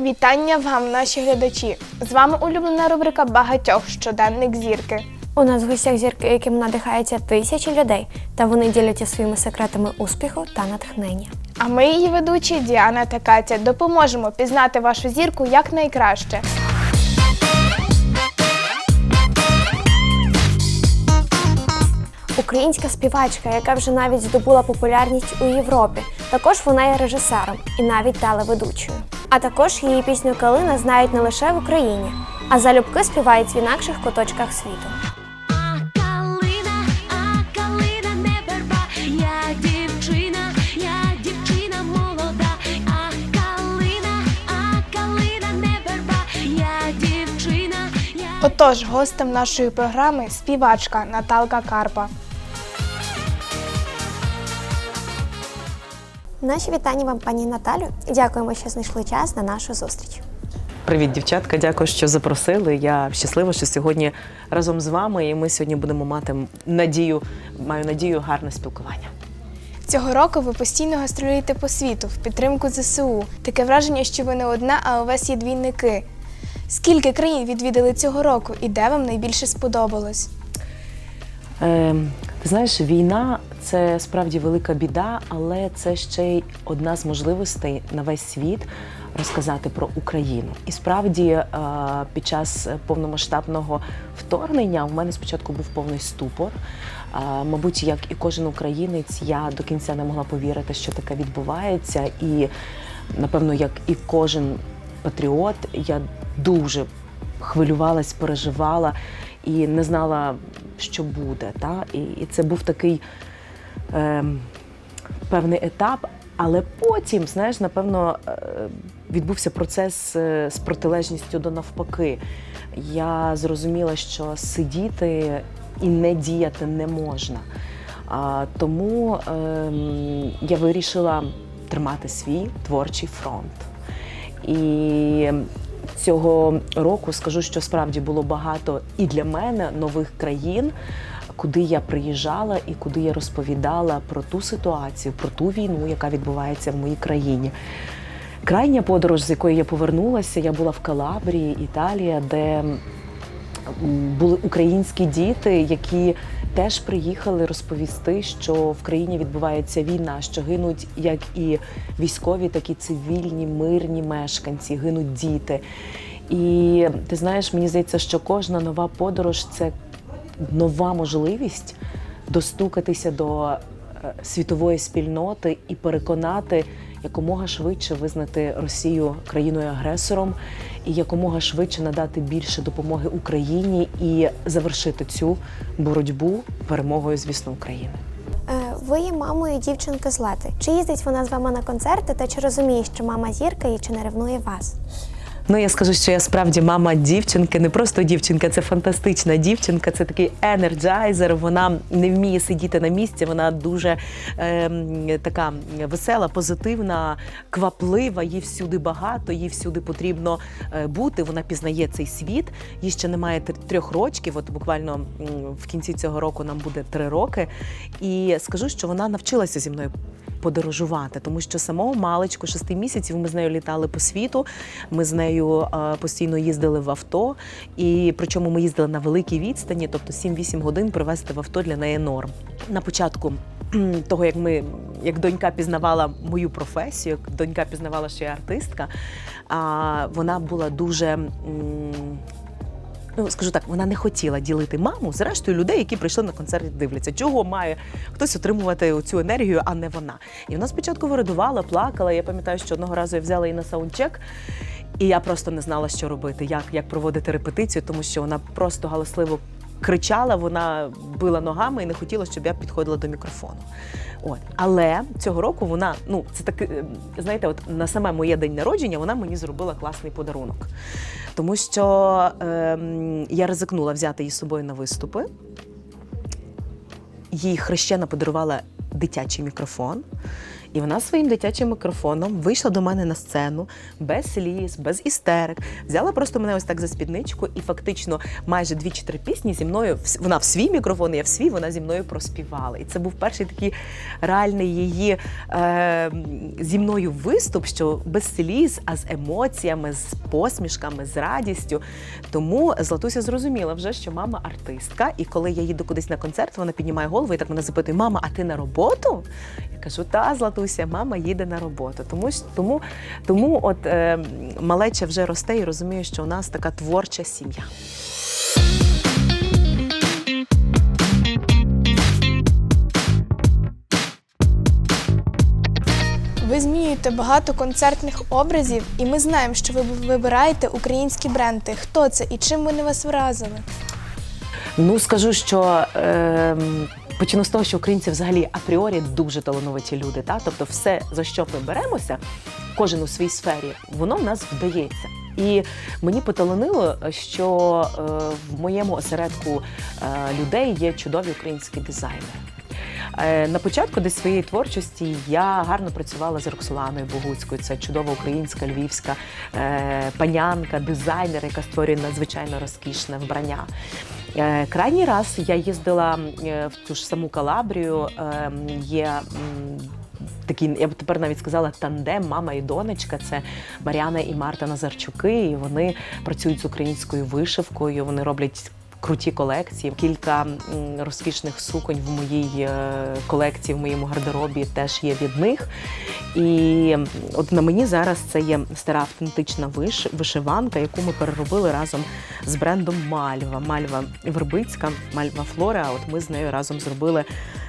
Вітання вам, наші глядачі! З вами улюблена рубрика багатьох щоденник зірки. У нас в гостях зірки, яким надихаються тисячі людей, та вони діляться своїми секретами успіху та натхнення. А ми, її ведучі Діана та Катя, допоможемо пізнати вашу зірку якнайкраще. Українська співачка, яка вже навіть здобула популярність у Європі. Також вона є режисером і навіть телеведучою. А також її пісню Калина знають не лише в Україні, а залюбки співають в інакших куточках світу. А калина, а калина не верба, я дівчина, молода, а калина, а калина не я дівчина, Отож, гостем нашої програми співачка Наталка Карпа. Наші вітання вам, пані Наталю. Дякуємо, що знайшли час на нашу зустріч. Привіт, дівчатка. Дякую, що запросили. Я щаслива, що сьогодні разом з вами, і ми сьогодні будемо мати надію, маю надію, гарне спілкування. Цього року ви постійно гастролюєте по світу в підтримку ЗСУ. Таке враження, що ви не одна, а у вас є двійники. Скільки країн відвідали цього року і де вам найбільше сподобалось? Е, ти знаєш, війна це справді велика біда, але це ще й одна з можливостей на весь світ розказати про Україну. І справді е, під час повномасштабного вторгнення у мене спочатку був повний ступор. Е, Мабуть, як і кожен українець, я до кінця не могла повірити, що таке відбувається. І напевно, як і кожен патріот, я дуже хвилювалась, переживала і не знала, що буде. Та? І, і це був такий е, певний етап. Але потім, знаєш, напевно, е, відбувся процес е, з протилежністю до навпаки. Я зрозуміла, що сидіти і не діяти не можна. А, тому ем, я вирішила тримати свій творчий фронт. І цього року скажу, що справді було багато і для мене нових країн, куди я приїжджала і куди я розповідала про ту ситуацію, про ту війну, яка відбувається в моїй країні. Крайня подорож, з якої я повернулася, я була в Калабрії, Італія, де були українські діти, які теж приїхали розповісти, що в країні відбувається війна, що гинуть як і військові, так і цивільні, мирні мешканці, гинуть діти. І ти знаєш, мені здається, що кожна нова подорож це нова можливість достукатися до е, світової спільноти і переконати якомога швидше визнати Росію країною-агресором і якомога швидше надати більше допомоги Україні і завершити цю боротьбу перемогою, звісно, України. Е, Ви є мамою дівчинки з Лети. Чи їздить вона з вами на концерти та чи розуміє, що мама зірка і чи не ревнує вас? Ну, я скажу, що я справді мама дівчинки, не просто дівчинка, це фантастична дівчинка, це такий енерджайзер. Вона не вміє сидіти на місці. Вона дуже ем, така весела, позитивна, кваплива. Їй всюди багато, їй всюди потрібно е, бути. Вона пізнає цей світ. Їй ще немає трьох рочків. От буквально в кінці цього року нам буде три роки. І скажу, що вона навчилася зі мною подорожувати, тому що самого маличку, шести місяців, ми з нею літали по світу. Ми з нею е, постійно їздили в авто, і причому ми їздили на великій відстані, тобто 7-8 годин привезти в авто для неї норм. На початку того, як ми, як донька пізнавала мою професію, як донька пізнавала, що я артистка, вона була дуже. Ну, скажу так, вона не хотіла ділити маму з рештою людей, які прийшли на концерт дивляться, чого має хтось отримувати цю енергію, а не вона. І вона спочатку вирадувала, плакала. Я пам'ятаю, що одного разу я взяла її на саундчек, і я просто не знала, що робити, як, як проводити репетицію, тому що вона просто галасливо кричала, вона била ногами і не хотіла, щоб я підходила до мікрофону. От. Але цього року вона, ну, це таки, е, знаєте, от на саме моє день народження вона мені зробила класний подарунок. Тому що ем, я ризикнула взяти її з собою на виступи. Їй хрещена подарувала дитячий мікрофон. І вона своїм дитячим мікрофоном вийшла до мене на сцену без сліз, без істерик. Взяла просто мене ось так за спідничку, і фактично майже дві чи три пісні зі мною вона в свій мікрофон, я в свій, вона зі мною проспівала. І це був перший такий реальний її е, зі мною виступ, що без сліз, а з емоціями, з посмішками, з радістю. Тому Златуся зрозуміла вже, що мама артистка, і коли я їду кудись на концерт, вона піднімає голову і так мене запитує: Мама, а ти на роботу? Я кажу, та Златуся, мама їде на роботу. Тому тому, тому от е, малеча вже росте і розуміє, що у нас така творча сім'я. Ви змінюєте багато концертних образів, і ми знаємо, що ви вибираєте українські бренди. Хто це і чим вони вас вразили? Ну скажу, що е, почну з того, що українці взагалі апріорі дуже талановиті люди. Та? Тобто, все, за що ми беремося, кожен у своїй сфері, воно в нас вдається. І мені поталанило, що е, в моєму осередку е, людей є чудові українські дизайнери. Е, На початку десь своєї творчості я гарно працювала з Роксоланою Богуцькою. Це чудова українська львівська е, панянка, дизайнер, яка створює надзвичайно розкішне вбрання. Е, Крайній раз я їздила е, в ту ж саму Калабрію. е, Є Такі, я б тепер навіть сказала, тандем, мама і донечка. Це Мар'яна і Марта Назарчуки. І вони працюють з українською вишивкою. Вони роблять. Круті колекції, кілька розкішних суконь в моїй е, колекції, в моєму гардеробі теж є від них. І от на мені зараз це є стара автентична виш, вишиванка, яку ми переробили разом з брендом Мальва. Мальва Вербицька, Мальва Флора. От ми з нею разом зробили.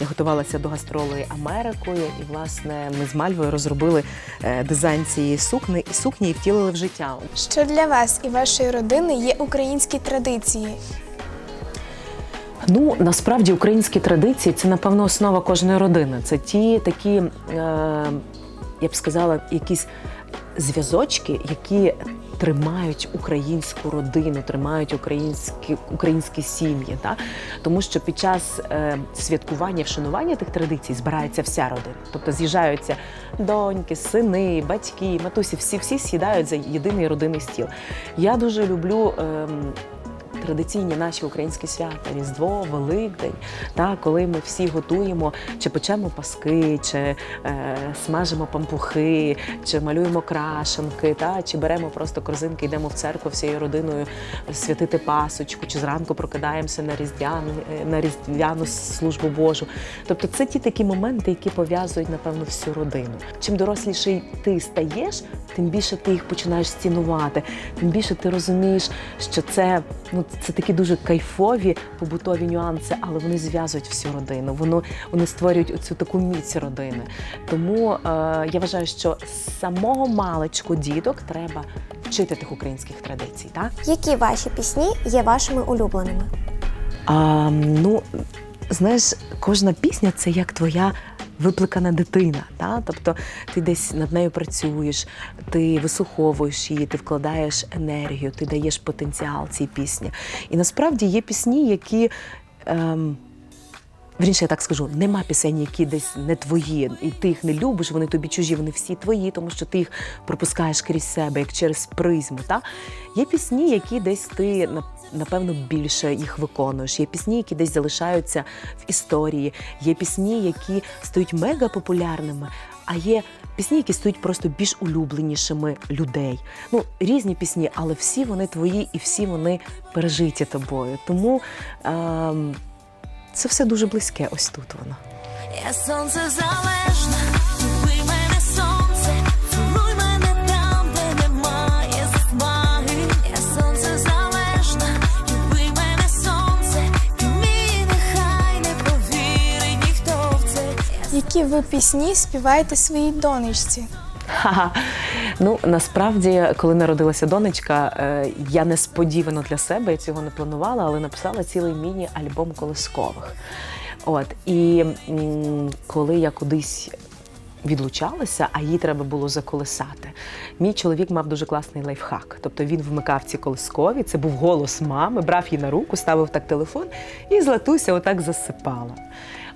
Я готувалася до гастролей Америкою, і власне ми з Мальвою розробили е, дизайн цієї сукни і сукні і втілили в життя. Що для вас і вашої родини є українські традиції? Ну насправді українські традиції це напевно основа кожної родини. Це ті такі, е, я б сказала, якісь зв'язочки, які тримають українську родину, тримають українські, українські сім'ї. Та? Тому що під час е, святкування, вшанування тих традицій збирається вся родина. Тобто з'їжджаються доньки, сини, батьки, матусі, всі всі сідають за єдиний родинний стіл. Я дуже люблю. ем, традиційні наші українські свята Різдво, Великдень, та коли ми всі готуємо, чи печемо паски, чи е, смажимо пампухи, чи малюємо крашенки, та чи беремо просто корзинки, йдемо в церкву всією родиною святити пасочку, чи зранку прокидаємося на різдвяну, е, на різдвяну службу Божу. Тобто це ті такі моменти, які пов'язують напевно всю родину. Чим доросліший ти стаєш, тим більше ти їх починаєш цінувати, тим більше ти розумієш, що це ну це такі дуже кайфові побутові нюанси, але вони зв'язують всю родину. Воно вони створюють оцю таку міць родини. Тому е, я вважаю, що з самого маличку діток треба вчити тих українських традицій. Так Які ваші пісні є вашими улюбленими? а, ну знаєш, кожна пісня це як твоя. Випликана дитина, та? тобто ти десь над нею працюєш, ти вислуховуєш її, ти вкладаєш енергію, ти даєш потенціал цій пісні. І насправді є пісні, які. Ем, Вірніше, я так скажу, нема пісень, які десь не твої, і ти їх не любиш, вони тобі чужі, вони всі твої, тому що ти їх пропускаєш крізь себе, як через призму. Та? Є пісні, які десь ти напевно більше їх виконуєш. Є пісні, які десь залишаються в історії. Є пісні, які стають мега популярними. А є пісні, які стають просто більш улюбленішими людей. Ну, різні пісні, але всі вони твої і всі вони пережиті тобою. Тому ем, це все дуже близьке. Ось тут воно. Я сонце залежна, люби мене сонце, цілуй мене там, де немає засмаги. Я сонце залежна, люби мене сонце, ти мій нехай не повірить ніхто в це. Які ви пісні співаєте своїй донечці? Ха-ха. Ну насправді, коли народилася донечка, е, я несподівано для себе я цього не планувала, але написала цілий міні-альбом колискових. От і коли я кудись. Відлучалася, а їй треба було заколисати. Мій чоловік мав дуже класний лайфхак. Тобто він вмикав ці колискові, це був голос мами, брав її на руку, ставив так телефон і Златуся отак засипала.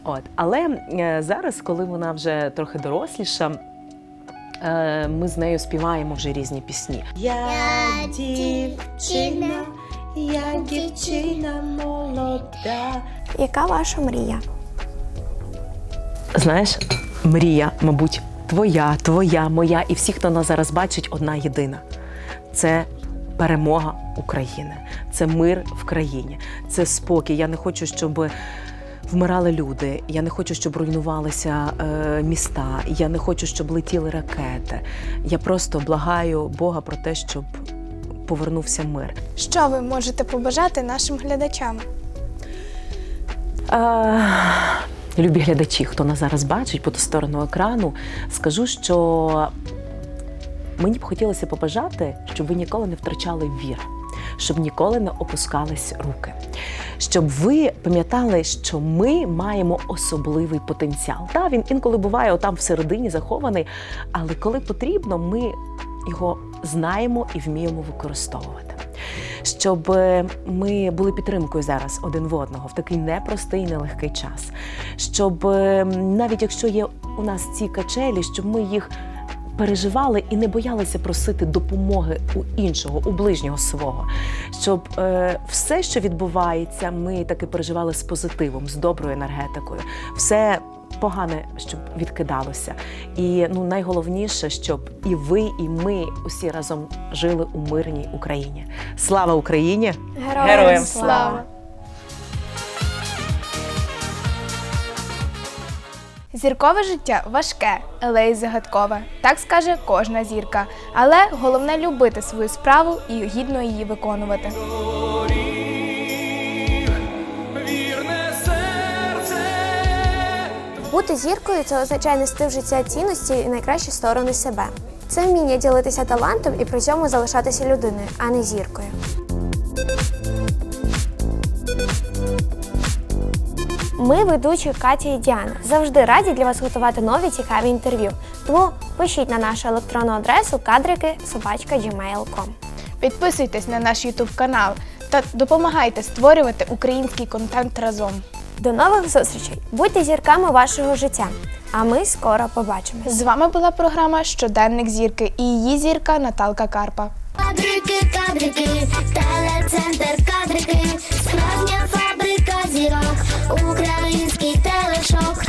От. Але е, зараз, коли вона вже трохи доросліша, ми з нею співаємо вже різні пісні. Я дівчина, я дівчина молода. Яка ваша мрія? Знаєш, мрія, мабуть, твоя, твоя, моя і всі, хто нас зараз бачить, одна єдина. Це перемога України, це мир в країні, це спокій. Я не хочу, щоб вмирали люди. Я не хочу, щоб руйнувалися е, міста. Я не хочу, щоб летіли ракети. Я просто благаю Бога про те, щоб повернувся мир. Що ви можете побажати нашим глядачам? Е, Любі глядачі, хто нас зараз бачить по ту сторону екрану, скажу, що мені б хотілося побажати, щоб ви ніколи не втрачали віри, щоб ніколи не опускались руки, щоб ви пам'ятали, що ми маємо особливий потенціал. Та він інколи буває отам всередині захований, але коли потрібно, ми його знаємо і вміємо використовувати щоб е, ми були підтримкою зараз один в одного в такий непростий, нелегкий час. Щоб е, навіть якщо є у нас ці качелі, щоб ми їх переживали і не боялися просити допомоги у іншого, у ближнього свого. Щоб е, все, що відбувається, ми таки переживали з позитивом, з доброю енергетикою. Все погане, щоб відкидалося. І ну найголовніше, щоб і ви, і ми усі разом жили у мирній Україні. Слава Україні! Героям слава! Зіркове життя важке, але й загадкове. Так скаже кожна зірка. Але головне любити свою справу і гідно її виконувати. Бути зіркою це означає нести в життя цінності і найкращі сторони себе. Це вміння ділитися талантом і при цьому залишатися людиною, а не зіркою. Ми, ведучі Катя і Діана, завжди раді для вас готувати нові цікаві інтерв'ю. Тому пишіть на нашу електронну адресу кадрики Підписуйтесь на наш YouTube канал та допомагайте створювати український контент разом. До нових зустрічей! Будьте зірками вашого життя. А ми скоро побачимось. З вами була програма Щоденник зірки і її зірка Наталка Карпа. Кадрики, кадрики, телецентр кадрики, справжня фабрика зірок, Український телешок.